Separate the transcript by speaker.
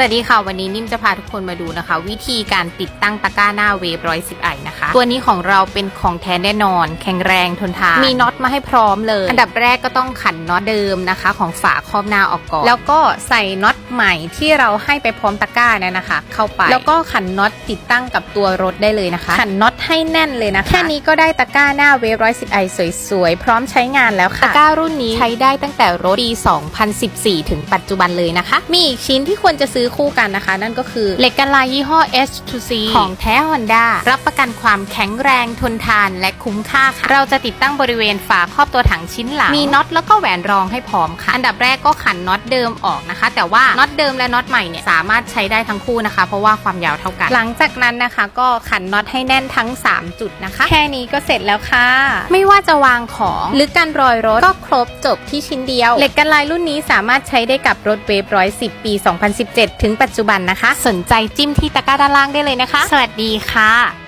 Speaker 1: สวัสดีค่ะ วันนี้นิ่มจะพาทุกคนมาดูนะคะ วิธีการติดตั้งตะกร้าหน้าเวฟร้อยสิบไอนะคะ ตัวนี้ของเราเป็นของแท้แน่นอน แข็งแรงทนทานมีน็อตมาให้พร้อมเลย อันดับแรกก็ต้องขันน็อตเดิมนะคะ ของฝาครอบหน้าออกก่อนแล้วก็ใส่น็อต ใหม่ที่เราให้ไปพร้อมตะกร้าเนี่ยนะคะ เข้าไป แล้วก็ขันน็อตติดตั้งกับตัวรถได้เลยนะคะ ขันน็อตให้แน่นเลยนะคะแค่นี้ก็ได้ตะกร้าหน้าเวฟร้อยสิบไอสวยๆ พร้อมใช้งานแล้วค่ะ ตะกร้ารุ่นนี้ใช้ได้ตั้งแต่รถปี 2014 ถึงปัจจุบันเลยนะคะ มีอีกชิ้นที่ควรจะซื้อคู่กันนะคะ นั่นก็คือเหล็กกันลายยี่ห้อ H2C ของแท้ Honda รับประกันความแข็งแรงทนทานและคุ้มค่าค่ะ เราจะติดตั้งบริเวณฝาครอบตัวถังชิ้นหลัง มีน็อตแล้วก็แหวนรองให้พร้อมค่ะ อันดับแรกก็ขันน็อตเดิมออกนะคะ แต่ว่าน็อตเดิมและน็อตใหม่เนี่ยสามารถใช้ได้ทั้งคู่นะคะ เพราะว่าความยาวเท่ากัน หลังจากนั้นนะคะ ก็ขันน็อตให้แน่นทั้ง 3 จุดนะคะ แค่นี้ก็เสร็จแล้วค่ะ ไม่ว่าจะวางของหรือการรอยรถก็ครบจบที่ชิ้นเดียว เหล็กกันลายรุ่นนี้สามารถใช้ได้กับรถเวฟร้อยสิบปี 2017 ถึงปัจจุบันนะคะ สนใจจิ้มที่ตะกร้าด้านล่างได้เลยนะคะ สวัสดีค่ะ